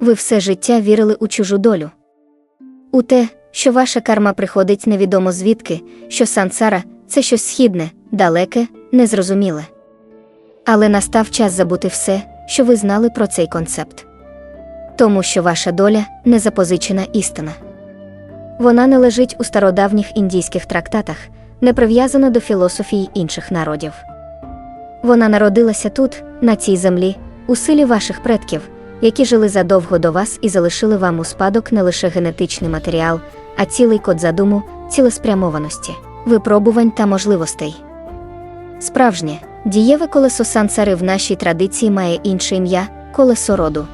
ви все життя вірили у чужу долю. У те, що ваша карма приходить невідомо звідки, що сансара це щось східне, далеке, незрозуміле. Але настав час забути все, що ви знали про цей концепт. Тому що ваша доля не запозичена істина. Вона не лежить у стародавніх індійських трактатах, не прив'язана до філософії інших народів. Вона народилася тут, на цій землі, у силі ваших предків, які жили задовго до вас і залишили вам у спадок не лише генетичний матеріал, а цілий код задуму, цілеспрямованості, випробувань та можливостей. Справжнє, дієве колесо сансари в нашій традиції має інше ім'я колесо роду.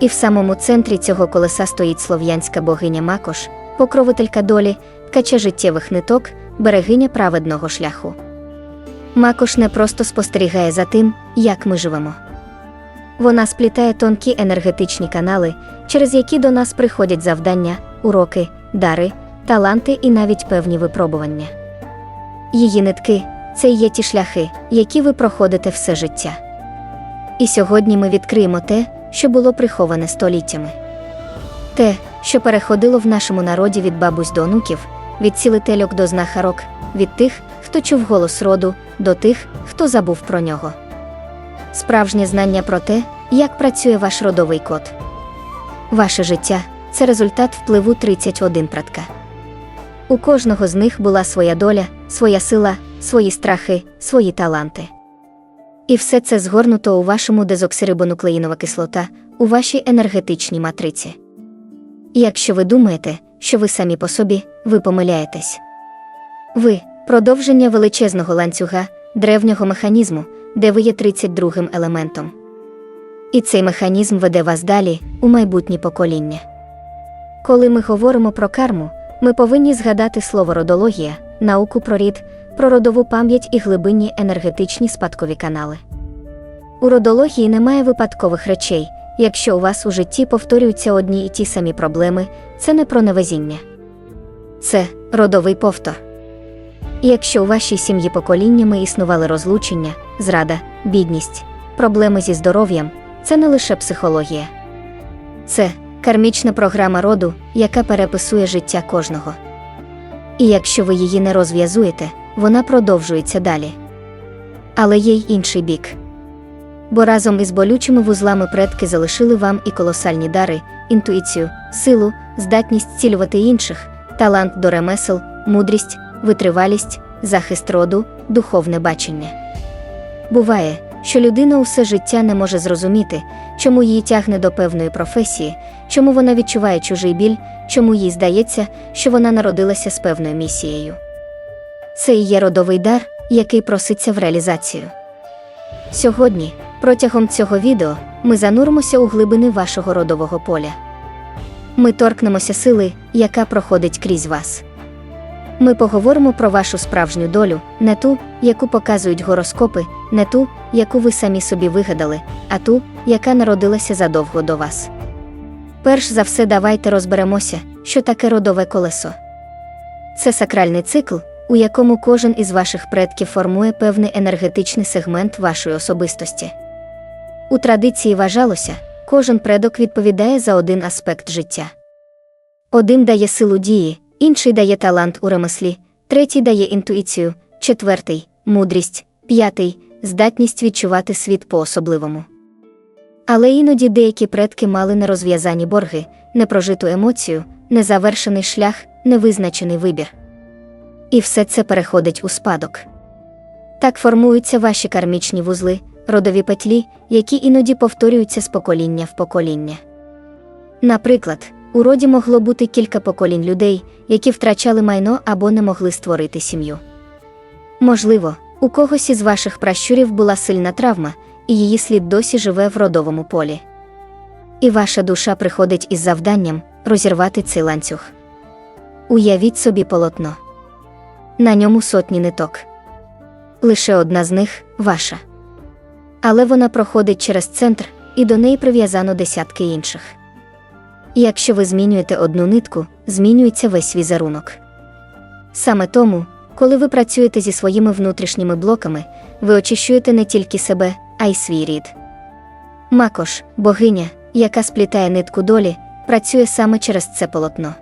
І в самому центрі цього колеса стоїть слов'янська богиня Макош, покровителька долі, ткача життєвих ниток, берегиня праведного шляху. Макош не просто спостерігає за тим, як ми живемо. Вона сплітає тонкі енергетичні канали, через які до нас приходять завдання, уроки, дари, таланти і навіть певні випробування. Її нитки це є ті шляхи, які ви проходите все життя. І сьогодні ми відкриємо те, що було приховане століттями. Те, що переходило в нашому народі від бабусь до онуків, від цілительок до знахарок, від тих, хто чув голос роду, до тих, хто забув про нього. Справжнє знання про те, як працює ваш родовий код. Ваше життя це результат впливу 31 предка. У кожного з них була своя доля, своя сила, свої страхи, свої таланти. І все це згорнуто у вашому дезоксирибонуклеїнова кислота, у вашій енергетичній матриці. Якщо ви думаєте, що ви самі по собі, ви помиляєтесь. Ви продовження величезного ланцюга, древнього механізму, де ви є 32-м елементом. І цей механізм веде вас далі, у майбутні покоління. Коли ми говоримо про карму, ми повинні згадати слово родологія, науку про рід, про родову пам'ять і глибинні енергетичні спадкові канали. У родології немає випадкових речей, якщо у вас у житті повторюються одні і ті самі проблеми, це не про невезіння. Це родовий повтор. І якщо у вашій сім'ї поколіннями існували розлучення, зрада, бідність, проблеми зі здоров'ям, це не лише психологія. Це кармічна програма роду, яка переписує життя кожного. І якщо ви її не розв'язуєте, вона продовжується далі. Але є й інший бік. Бо разом із болючими вузлами предки залишили вам і колосальні дари, інтуїцію, силу, здатність цілювати інших, талант до ремесел, мудрість, витривалість, захист роду, духовне бачення. Буває, що людина усе життя не може зрозуміти, чому її тягне до певної професії, чому вона відчуває чужий біль, чому їй здається, що вона народилася з певною місією. Це і є родовий дар, який проситься в реалізацію. Сьогодні, протягом цього відео, ми зануримося у глибини вашого родового поля. Ми торкнемося сили, яка проходить крізь вас. Ми поговоримо про вашу справжню долю, не ту, яку показують гороскопи, не ту, яку ви самі собі вигадали, а ту, яка народилася задовго до вас. Перш за все, давайте розберемося, що таке родове колесо. Це сакральний цикл, у якому кожен із ваших предків формує певний енергетичний сегмент вашої особистості. У традиції вважалося, кожен предок відповідає за один аспект життя. Один дає силу дії, інший дає талант у ремеслі, третій дає інтуїцію, четвертий мудрість, п'ятий здатність відчувати світ по-особливому. Але іноді деякі предки мали нерозв'язані борги, непрожиту емоцію, незавершений шлях, невизначений вибір. І все це переходить у спадок. Так формуються ваші кармічні вузли, родові петлі, які іноді повторюються з покоління в покоління. Наприклад, у роді могло бути кілька поколінь людей, які втрачали майно або не могли створити сім'ю. Можливо, у когось із ваших пращурів була сильна травма, і її слід досі живе в родовому полі. І ваша душа приходить із завданням розірвати цей ланцюг. Уявіть собі полотно. На ньому сотні ниток. Лише одна з них ваша. Але вона проходить через центр, і до неї прив'язано десятки інших. І якщо ви змінюєте одну нитку, змінюється весь візерунок. Саме тому, коли ви працюєте зі своїми внутрішніми блоками, ви очищуєте не тільки себе, а й свій рід. Макош, богиня, яка сплітає нитку долі, працює саме через це полотно.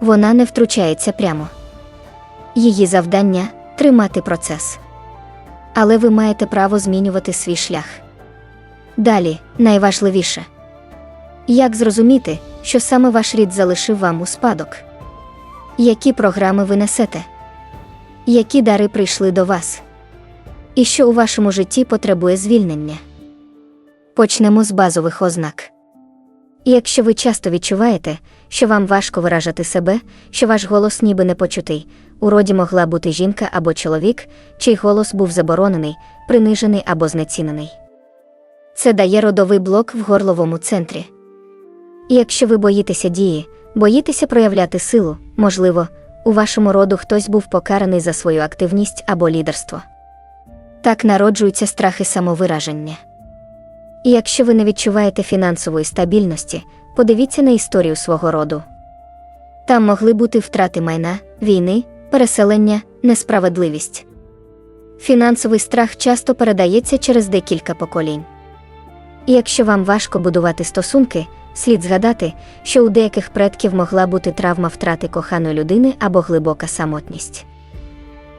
Вона не втручається прямо. Її завдання тримати процес. Але ви маєте право змінювати свій шлях. Далі найважливіше як зрозуміти, що саме ваш рід залишив вам у спадок? Які програми ви несете? Які дари прийшли до вас? І що у вашому житті потребує звільнення? Почнемо з базових ознак. Якщо ви часто відчуваєте, що вам важко виражати себе, що ваш голос ніби не почутий, у роді могла бути жінка або чоловік, чий голос був заборонений, принижений або знецінений. Це дає родовий блок в горловому центрі. І якщо ви боїтеся дії, боїтеся проявляти силу, можливо, у вашому роду хтось був покараний за свою активність або лідерство. Так народжуються страхи самовираження. І якщо ви не відчуваєте фінансової стабільності, подивіться на історію свого роду. Там могли бути втрати майна, війни, переселення, несправедливість. Фінансовий страх часто передається через декілька поколінь. І якщо вам важко будувати стосунки, слід згадати, що у деяких предків могла бути травма втрати коханої людини або глибока самотність.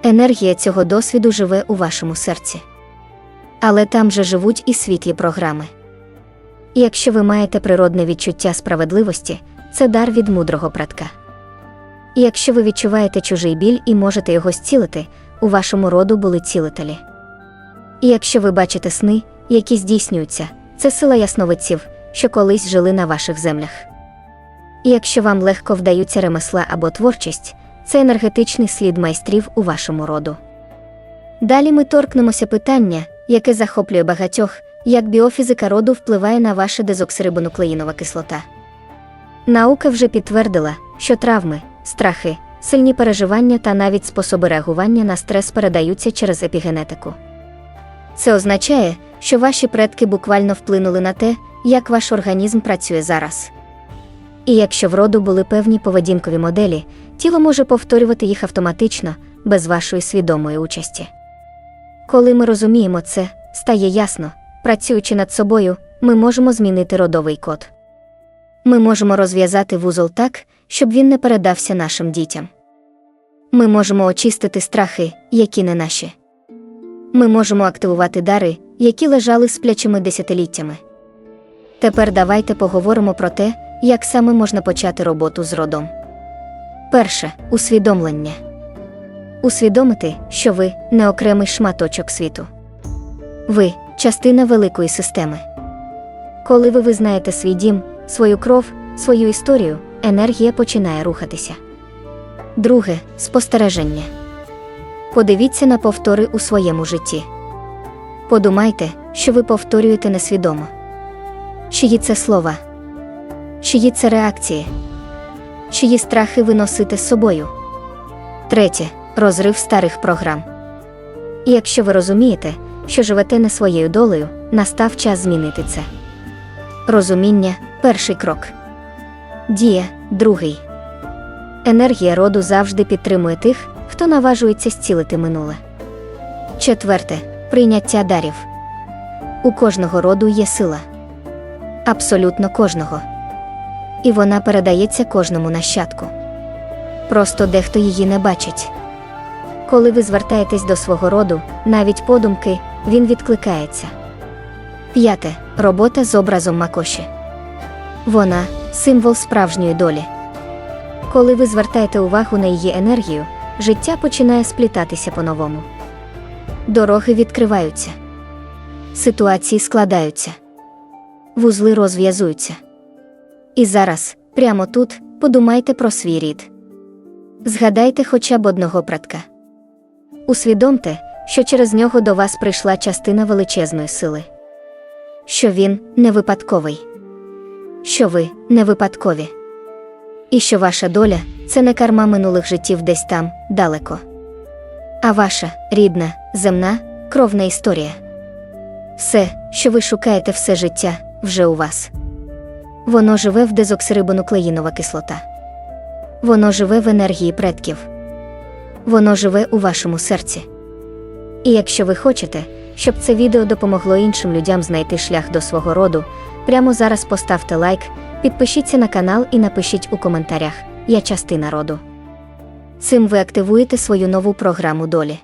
Енергія цього досвіду живе у вашому серці. Але там же живуть і світлі програми. І якщо ви маєте природне відчуття справедливості, це дар від мудрого предка. І якщо ви відчуваєте чужий біль і можете його зцілити, у вашому роду були цілителі. І якщо ви бачите сни, які здійснюються, це сила ясновидців, що колись жили на ваших землях. І якщо вам легко вдаються ремесла або творчість, це енергетичний слід майстрів у вашому роду. Далі ми торкнемося питання, яке захоплює багатьох, як біофізика роду впливає на ваша дезоксирибонуклеїнова кислота. Наука вже підтвердила, що травми, страхи, сильні переживання та навіть способи реагування на стрес передаються через епігенетику. Це означає, що ваші предки буквально вплинули на те, як ваш організм працює зараз. І якщо в роду були певні поведінкові моделі, тіло може повторювати їх автоматично, без вашої свідомої участі. Коли ми розуміємо це, стає ясно, працюючи над собою, ми можемо змінити родовий код. Ми можемо розв'язати вузол так, щоб він не передався нашим дітям. Ми можемо очистити страхи, які не наші. Ми можемо активувати дари, які лежали сплячими десятиліттями. Тепер давайте поговоримо про те, як саме можна почати роботу з родом. Перше усвідомлення. Усвідомити, що ви не окремий шматочок світу. Ви частина великої системи. Коли ви визнаєте свій дім, свою кров, свою історію, енергія починає рухатися. Друге спостереження. Подивіться на повтори у своєму житті. Подумайте, що ви повторюєте несвідомо. Чиї це слова? Чиї це реакції? Чиї страхи ви носите з собою? Третє розрив старих програм. І якщо ви розумієте, що живете не своєю долею, настав час змінити це. Розуміння перший крок. Дія другий. Енергія роду завжди підтримує тих, хто наважується зцілити минуле. Четверте прийняття дарів. У кожного роду є сила. Абсолютно кожного. І вона передається кожному нащадку. Просто дехто її не бачить. Коли ви звертаєтесь до свого роду, навіть подумки, він відкликається. П'яте робота з образом Макоші. Вона символ справжньої долі. Коли ви звертаєте увагу на її енергію, життя починає сплітатися по-новому. Дороги відкриваються, ситуації складаються, вузли розв'язуються. І зараз, прямо тут, подумайте про свій рід. Згадайте хоча б одного предка. Усвідомте, що через нього до вас прийшла частина величезної сили, що він не випадковий, що ви не випадкові, і що ваша доля це не карма минулих життів десь там, далеко, а ваша рідна, земна, кровна історія. Все, що ви шукаєте все життя, вже у вас. Воно живе в дезоксирибонуклеїнова кислота. Воно живе в енергії предків. Воно живе у вашому серці. І якщо ви хочете, щоб це відео допомогло іншим людям знайти шлях до свого роду, прямо зараз поставте лайк, підпишіться на канал і напишіть у коментарях Я частина роду. Цим ви активуєте свою нову програму долі.